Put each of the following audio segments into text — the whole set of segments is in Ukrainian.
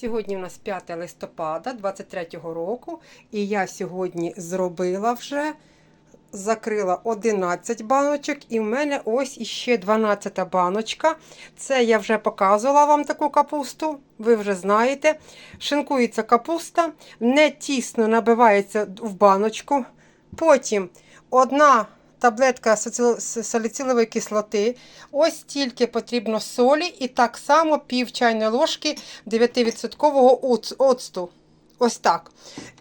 Сьогодні у нас 5 листопада 23-го року, і я сьогодні зробила вже, закрила 11 баночок, і в мене ось іще 12 баночка. Це я вже показувала вам таку капусту, ви вже знаєте. Шинкується капуста, не тісно набивається в баночку. Потім одна таблетка саліцилової кислоти. Ось тільки потрібно солі і так само пів чайної ложки 9% оцту. Ось так.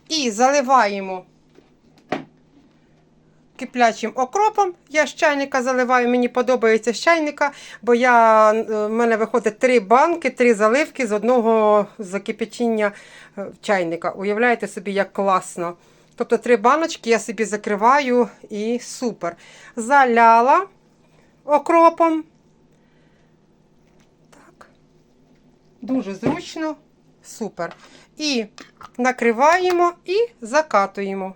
І заливаємо киплячим окропом. Я з чайника заливаю, мені подобається з чайника, бо я, е, в мене виходить три банки, три заливки з одного закипячіння е, чайника. Уявляєте собі, як класно. Тобто три баночки я собі закриваю і супер. Заляла окропом. Так. Дуже зручно, супер. І накриваємо і закатуємо.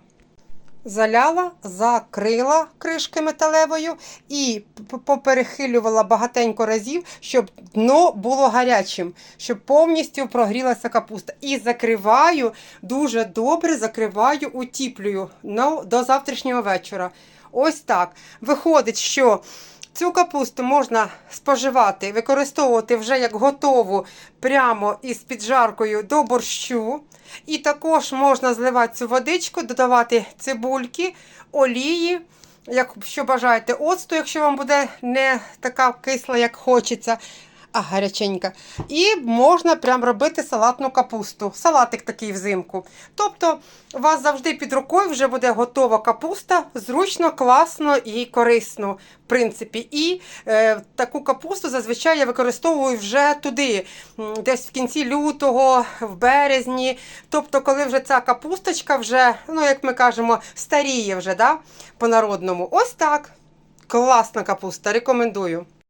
Заляла, закрила кришки металевою і поперехилювала багатенько разів, щоб дно було гарячим, щоб повністю прогрілася капуста. І закриваю, дуже добре закриваю, утіплюю ну, до завтрашнього вечора. Ось так. Виходить, що цю капусту можна споживати, використовувати вже як готову прямо із піджаркою до борщу. І також можна зливати цю водичку, додавати цибульки, олії, якщо бажаєте оцту, якщо вам буде не така кисла, як хочеться, гаряченька. І можна прям робити салатну капусту, салатик такий взимку. Тобто у вас завжди під рукою вже буде готова капуста, зручно, класно і корисно, в принципі. І е, таку капусту зазвичай я використовую вже туди, десь в кінці лютого, в березні. Тобто, коли вже ця капусточка вже, ну як ми кажемо, старіє вже да, по-народному. Ось так. Класна капуста, рекомендую.